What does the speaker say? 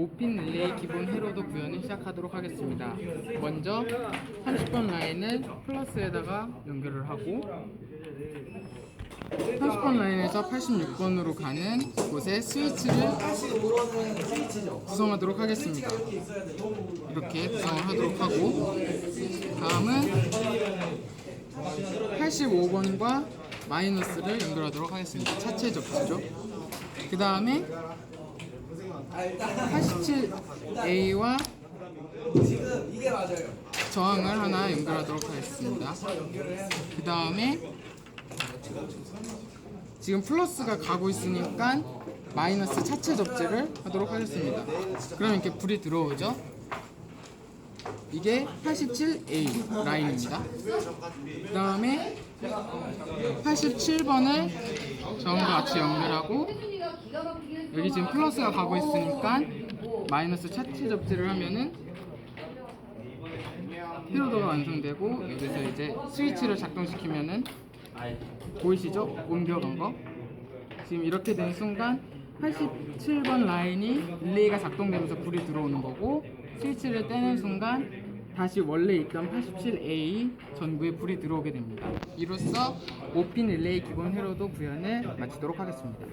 5핀 릴레이 기본 회로도 구현을 시작하도록 하겠습니다. 먼저 30번 라인을 플러스에다가 연결을 하고 30번 라인에서 86번으로 가는 곳에 스위치를 구성하도록 하겠습니다. 이렇게 구성을 하도록 하고 다음은 85번과 마이너스를 연결하도록 하겠습니다. 차체 접지죠. 그 다음에 87A와 저항을 하나 연결하도록 하겠습니다. 그 다음에 지금 플러스가 가고 있으니까 마이너스 차체 접지를 하도록 하겠습니다. 그럼 이렇게 불이 들어오죠? 이게 87A 라인입니다. 그 다음에 87번을 저항과 같이 연결하고 여기 지금 플러스가 가고 있으니까 마이너스 차체 접지를 하면은 피로도가 완성되고 여기서 이제 스위치를 작동시키면은 보이시죠? 옮겨간 거 지금 이렇게 된 순간 87번 라인이 릴레이가 작동되면서 불이 들어오는 거고 스위치를 떼는 순간 다시 원래 있던 87A 전구에 불이 들어오게 됩니다. 이로써 5핀 릴레이 기본 회로도 구현을 마치도록 하겠습니다.